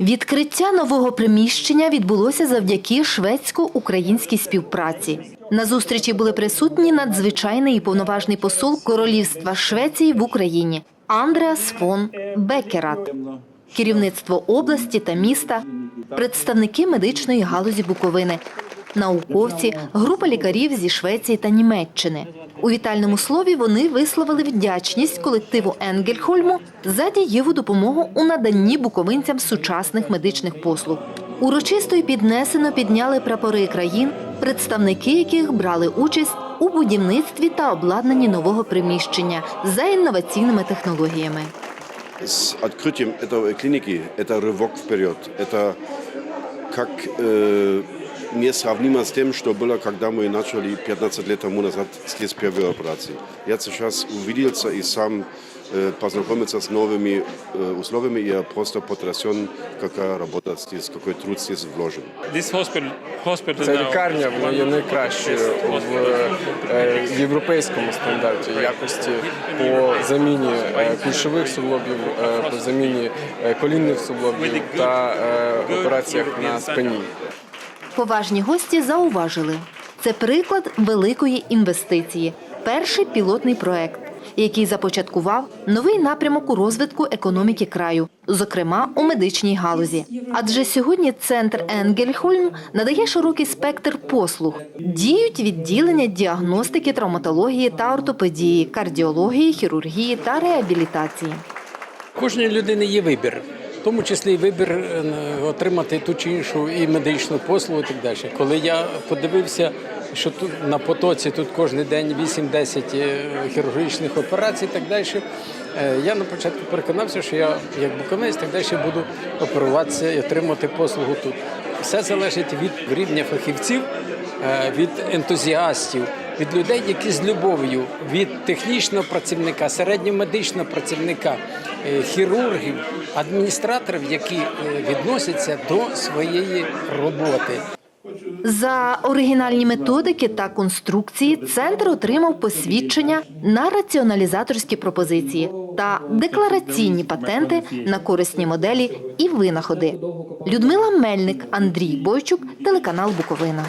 Відкриття нового приміщення відбулося завдяки шведсько-українській співпраці. На зустрічі були присутні надзвичайний і повноважний посол Королівства Швеції в Україні Андреас фон Бекерат, керівництво області та міста, представники медичної галузі Буковини, науковці, група лікарів зі Швеції та Німеччини. У вітальному слові вони висловили вдячність колективу Енгельхольму за дієву допомогу у наданні буковинцям сучасних медичних послуг. Урочисто й піднесено підняли прапори країн, представники яких брали участь у будівництві та обладнанні нового приміщення за інноваційними технологіями. С открытием этой клиники это рывок вперед. Это как э, несравнимо с тем, что было, когда мы начали 15 лет тому назад здесь первые операции. Я сейчас увиделся и сам э, познакомиться с новыми э, условиями. Я просто потрясен, какая работа здесь, какой труд здесь вложен. This hospital, hospital Ця now лікарня вона є найкращою в е, європейському стандарті якості по заміні е, кульшових суглобів, е, по заміні е, колінних суглобів та е, операціях на спині. Поважні гості зауважили, це приклад великої інвестиції, перший пілотний проект, який започаткував новий напрямок у розвитку економіки краю, зокрема у медичній галузі. Адже сьогодні центр Енгельхольм надає широкий спектр послуг. Діють відділення діагностики, травматології та ортопедії, кардіології, хірургії та реабілітації. У кожної людини є вибір, в тому числі і вибір е, отримати ту чи іншу і медичну послугу, і так далі. Коли я подивився, що тут на потоці тут кожен день 8-10 е, хірургічних операцій, і так далі. е, Я на початку переконався, що я як буковець так далі буду оперуватися і отримати послугу тут. Все залежить від рівня фахівців, від ентузіастів, від людей, які з любов'ю, від технічного працівника, середньомедичного працівника, е, хірургів, адміністраторів, які е, відносяться до своєї роботи. За оригінальні методики та конструкції центр отримав посвідчення на раціоналізаторські пропозиції та деклараційні патенти на корисні моделі і винаходи. Людмила Мельник, Андрій Бойчук, телеканал Буковина.